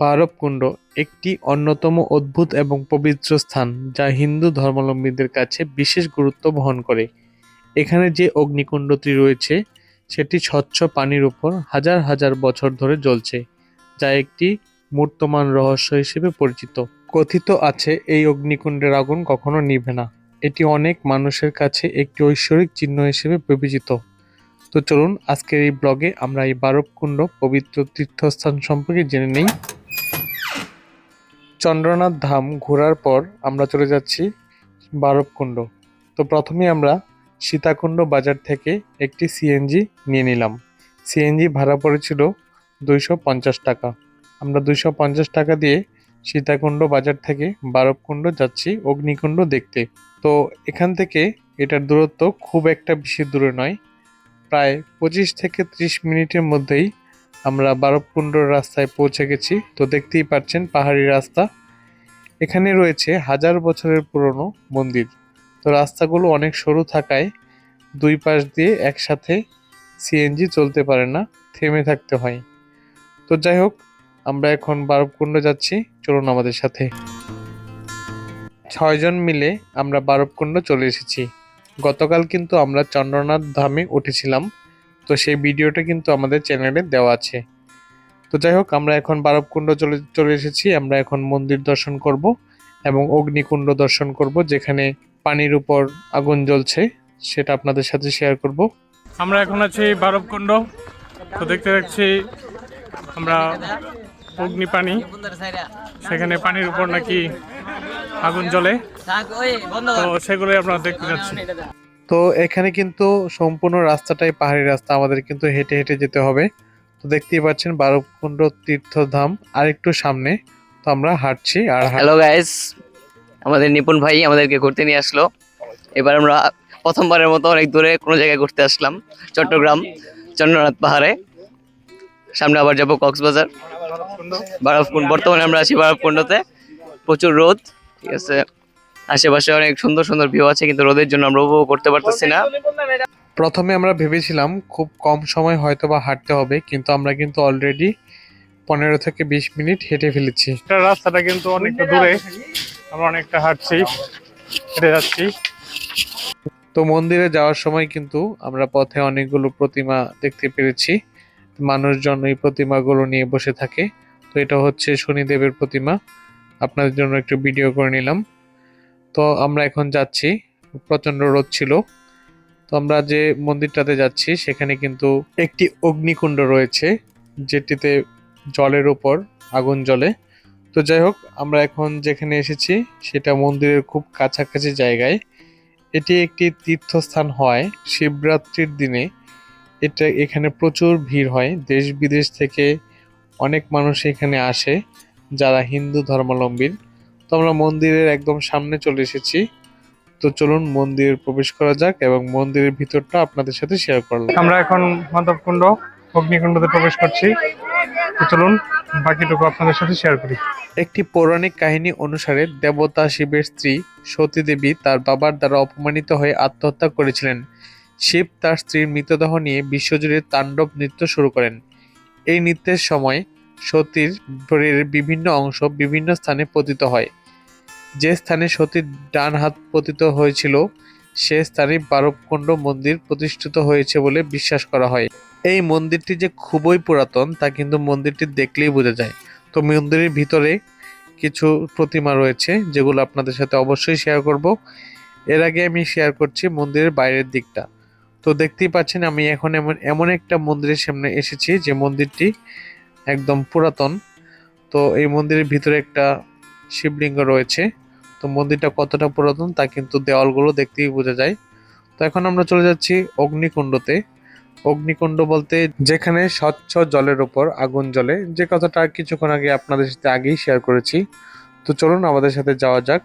ভৈরবকুণ্ড একটি অন্যতম অদ্ভুত এবং পবিত্র স্থান যা হিন্দু ধর্মাবলম্বীদের কাছে বিশেষ গুরুত্ব বহন করে। এখানে যে অগ্নিকুণ্ডটি রয়েছে, সেটি স্বচ্ছ পানির উপর হাজার হাজার বছর ধরে জ্বলছে, যা একটি মূর্তমান রহস্য হিসেবে পরিচিত। কথিত আছে, এই অগ্নিকুণ্ডের আগুন কখনো নিভে না। এটি অনেক মানুষের কাছে একটি ঐশ্বরিক চিহ্ন হিসেবে বিবেচিত। তো চলুন, আজকের এই ব্লগে আমরা এই বারবকুণ্ড পবিত্র তীর্থস্থান সম্পর্কে জেনে নেই। চন্দ্রনাথ ধাম ঘোরার পর আমরা চলে যাচ্ছি বারবকুণ্ড। তো প্রথমে আমরা সীতাকুণ্ড বাজার থেকে একটি সিএনজি নিয়ে নিলাম। সিএনজি ভাড়া পড়েছিল দুইশো পঞ্চাশ টাকা। আমরা দুইশো পঞ্চাশ টাকা দিয়ে সীতাকুণ্ড বাজার থেকে বারবকুণ্ড যাচ্ছি অগ্নিকুণ্ড দেখতে। তো এখান থেকে এটার দূরত্ব খুব একটা বেশি দূরে নয়। প্রায় পঁচিশ থেকে ত্রিশ মিনিটের মধ্যেই আমরা বারবকুণ্ডর রাস্তায় পৌঁছে গেছি। তো দেখতেই পাচ্ছেন পাহাড়ি রাস্তা। এখানে রয়েছে হাজার বছরের পুরনো মন্দির। তো রাস্তাগুলো অনেক সরু থাকায় দুই পাশ দিয়ে একসাথে সিএনজি চলতে পারে না, থেমে থাকতে হয়। তো যাই হোক, আমরা এখন বারবকুণ্ড যাচ্ছি। চলুন আমাদের সাথে। ছয়জন মিলে আমরা বারবকুণ্ড চলে এসেছি। গতকাল কিন্তু আমরা চন্দ্রনাথ ধামে উঠেছিলাম। তো সেই ভিডিওটা কিন্তু আমাদের চ্যানেলে দেওয়া আছে। তো যাই হোক, আমরা এখন বারবকুণ্ড চলে চলে এসেছি। আমরা এখন মন্দির দর্শন করব এবং অগ্নিকুণ্ড দর্শন করব, যেখানে পানির উপর আগুন জ্বলছে। সেটা আপনাদের সাথে শেয়ার করব। আমরা এখন আছি বারবকুণ্ড। তো দেখতে পাচ্ছি আমরা অগ্নি পানি। সেখানে পানির উপর নাকি আগুন জ্বলে। তো সেগুলোই আপনারা দেখতে যাচ্ছি। তো এখানে কিন্তু সম্পূর্ণ রাস্তাটাই পাহাড়ি রাস্তা আমাদের কিন্তু হেঁটে হেঁটে যেতে হবে। তো দেখতেই পাচ্ছেন বারবকুণ্ড তীর্থধাম আর একটু সামনে। তো আমরা হাঁটছি আর হ্যালো গাইস আমাদের নিপুণ ভাই আমাদেরকে ঘুরতে নিয়ে আসলো। এবার আমরা প্রথমবারের মতো অনেক দূরে কোনো জায়গায় ঘুরতে আসলাম চট্টগ্রাম চন্দ্রনাথ পাহাড়ে। সামনে আবার যাব কক্সবাজার। বারফকুণ্ড বর্তমানে আমরা আছি বারফকুণ্ডতে প্রচুর রোদ ঠিক আছে। আশেপাশে অনেক সুন্দর সুন্দর ভিউ আছে কিন্তু রোদের জন্য আমরা উপভোগ করতে পারতেছি না। প্রথমে আমরা ভেবেছিলাম খুব কম সময় হয়তো বা হাঁটতে হবে কিন্তু আমরা কিন্তু অলরেডি পনেরো থেকে বিশ মিনিট হেঁটে ফেলেছি। রাস্তাটা কিন্তু অনেকটা দূরে। আমরা অনেকটা হাঁটছি হেঁটে যাচ্ছি। তো মন্দিরে যাওয়ার সময় কিন্তু আমরা পথে অনেকগুলো প্রতিমা দেখতে পেরেছি। মানুষজন এই প্রতিমাগুলো নিয়ে বসে থাকে। তো এটা হচ্ছে শনিদেবের প্রতিমা। আপনাদের জন্য একটু ভিডিও করে নিলাম। তো আমরা এখন যাচ্ছি। প্রচণ্ড রোদ ছিল। তো আমরা যে মন্দিরটাতে যাচ্ছি, সেখানে কিন্তু একটি অগ্নিকুণ্ড রয়েছে, যেটিতে জলের উপর আগুন জ্বলে। তো যাই হোক, আমরা এখন যেখানে এসেছি, সেটা মন্দিরের খুব কাছাকাছি জায়গায়। এটি একটি তীর্থস্থান হয় শিবরাত্রির দিনে। এটা এখানে প্রচুর ভিড় হয়। দেশ বিদেশ থেকে অনেক মানুষ এখানে আসে, যারা হিন্দু ধর্মাবলম্বীর। তো আমরা মন্দিরের একদম সামনে চলে এসেছি। তো চলুন মন্দিরে প্রবেশ করা যাক এবং মন্দিরের ভিতরটা আপনাদের সাথে শেয়ার করলাম। আমরা এখন মাধবকুণ্ড অগ্নিকুণ্ডতে প্রবেশ করছি। তো চলুন বাকিটুকু আপনাদের সাথে শেয়ার করি। একটি পৌরাণিক কাহিনী অনুসারে দেবতা শিবের স্ত্রী সতী দেবী তার বাবার দ্বারা অপমানিত হয়ে আত্মহত্যা করেছিলেন। শিব তার স্ত্রীর মৃতদেহ নিয়ে বিশ্বজুড়ে তাণ্ডব নৃত্য শুরু করেন। এই নৃত্যের সময় সতীর শরীরের বিভিন্ন অংশ বিভিন্ন স্থানে পতিত হয়। যে স্থানে সতীর ডান হাত পতিত হয়েছিল, সে স্থানে বারবকুণ্ড মন্দির প্রতিষ্ঠিত হয়েছে বলে বিশ্বাস করা হয়। এই মন্দিরটি যে খুবই পুরাতন, তা কিন্তু মন্দিরটি দেখলেই বোঝা যায়। তো মন্দিরের ভিতরে কিছু প্রতিমা রয়েছে, যেগুলো আপনাদের সাথে অবশ্যই শেয়ার করব। এর আগে আমি শেয়ার করছি মন্দিরের বাইরের দিকটা। তো দেখতেই পাচ্ছেন, আমি এখন এমন এমন একটা মন্দিরের সামনে এসেছি যে মন্দিরটি একদম পুরাতন। তো এই মন্দিরের ভিতরে একটা শিবলিঙ্গ রয়েছে। তো মন্দিরটা কতটা পুরাতন তা কিন্তু দেওয়ালগুলো দেখতেই বোঝা যায়। তো এখন আমরা চলে যাচ্ছি অগ্নিকুণ্ডতে। অগ্নিকুণ্ড বলতে যেখানে স্বচ্ছ জলের ওপর আগুন জ্বলে। যে কথাটা কিছুক্ষণ আগে আপনাদের সাথে আগেই শেয়ার করেছি। তো চলুন আমাদের সাথে যাওয়া যাক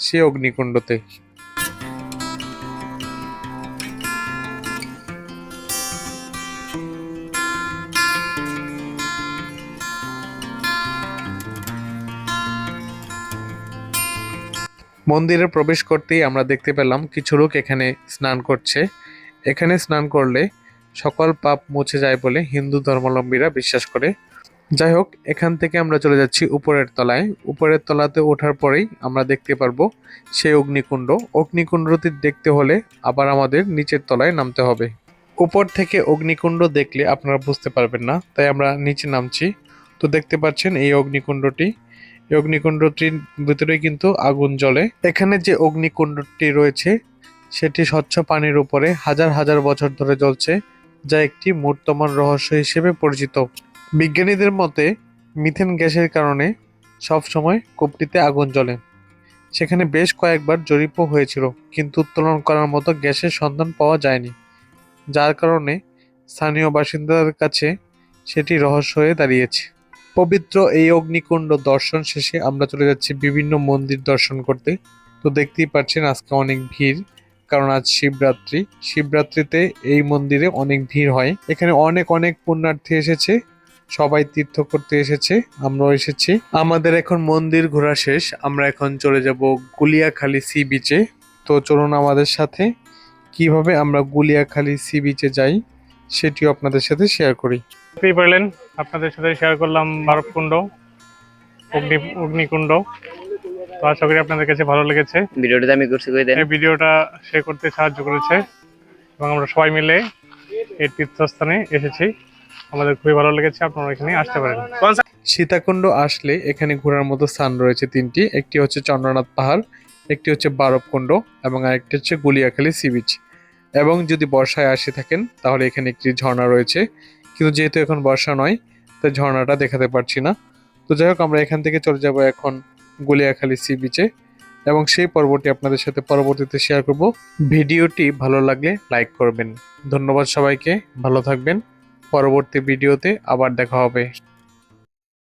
সে অগ্নিকুণ্ডতে। মন্দিরে প্রবেশ করতেই আমরা দেখতে পেলাম কিছু লোক এখানে স্নান করছে। এখানে স্নান করলে সকল পাপ মুছে যায় বলে হিন্দু ধর্মাবলম্বীরা বিশ্বাস করে। যাই হোক, এখান থেকে আমরা চলে যাচ্ছি উপরের তলায়। উপরের তলাতে ওঠার পরেই আমরা দেখতে পারব সেই অগ্নিকুণ্ড। অগ্নিকুণ্ডটি দেখতে হলে আবার আমাদের নিচের তলায় নামতে হবে। উপর থেকে অগ্নিকুণ্ড দেখলে আপনারা বুঝতে পারবেন না, তাই আমরা নিচে নামছি। তো দেখতে পাচ্ছেন এই অগ্নিকুণ্ডটি অগ্নিকুণ্ডটির ভিতরে কিন্তু আগুন জ্বলে। এখানে যে অগ্নিকুণ্ডটি রয়েছে, সেটি স্বচ্ছ পানির উপরে হাজার হাজার বছর ধরে জ্বলছে, যা একটি মূর্তমান রহস্য হিসেবে পরিচিত। বিজ্ঞানীদের মতে, মিথেন গ্যাসের কারণে সবসময় কূপটিতে আগুন জ্বলে। সেখানে বেশ কয়েকবার জরিপও হয়েছিল, কিন্তু উত্তোলন করার মতো গ্যাসের সন্ধান পাওয়া যায়নি, যার কারণে স্থানীয় বাসিন্দাদের কাছে সেটি রহস্য হয়ে দাঁড়িয়েছে। পবিত্র এই অগ্নিকুণ্ড দর্শন শেষে আমরা চলে যাচ্ছি বিভিন্ন মন্দির দর্শন করতে। তো দেখতেই পাচ্ছেন আজকে অনেক ভিড়, কারণ আজ শিবরাত্রি। শিবরাত্রিতে এই মন্দিরে অনেক ভিড় হয়। এখানে অনেক অনেক পুণ্যার্থী এসেছে, সবাই তীর্থ করতে এসেছে, আমরাও এসেছি। আমাদের এখন মন্দির ঘোরা শেষ, আমরা এখন চলে যাব গুলিয়াখালী সি বিচে তো চলুন আমাদের সাথে, কীভাবে আমরা গুলিয়াখালী সি বিচে যাই, সেটিও আপনাদের সাথে শেয়ার করি। দেখতেই পারলেন আপনাদের সাথে শেয়ার করলাম বারবকুণ্ড অগ্নি অগ্নিকুণ্ড। তো আশা করি আপনাদের কাছে ভালো লেগেছে। ভিডিওটা আমি করছি করে দেন। এই ভিডিওটা শেয়ার করতে সাহায্য করেছে এবং আমরা সবাই মিলে এই তীর্থস্থানে এসেছি। আমাদের খুবই ভালো লেগেছে আপনারা এখানে আসতে পারেন। সীতাকুণ্ড আসলে এখানে ঘোরার মতো স্থান রয়েছে তিনটি। একটি হচ্ছে চন্দ্রনাথ পাহাড় একটি হচ্ছে বারবকুণ্ড এবং আরেকটি হচ্ছে গুলিয়াখালী সি বিচ। এবং যদি বর্ষায় আসে থাকেন তাহলে এখানে একটি ঝর্ণা রয়েছে। কিন্তু যেহেতু এখন বর্ষা নয়, তাই ঝর্ণাটা দেখাতে পারছি না। তো যাই হোক, আমরা এখান থেকে চলে যাব এখন গুলিয়াখালী সি বিচে এবং সেই পর্বটি আপনাদের সাথে পরবর্তীতে শেয়ার করব। ভিডিওটি ভালো লাগলে লাইক করবেন। ধন্যবাদ সবাইকে, ভালো থাকবেন। পরবর্তী ভিডিওতে আবার দেখা হবে।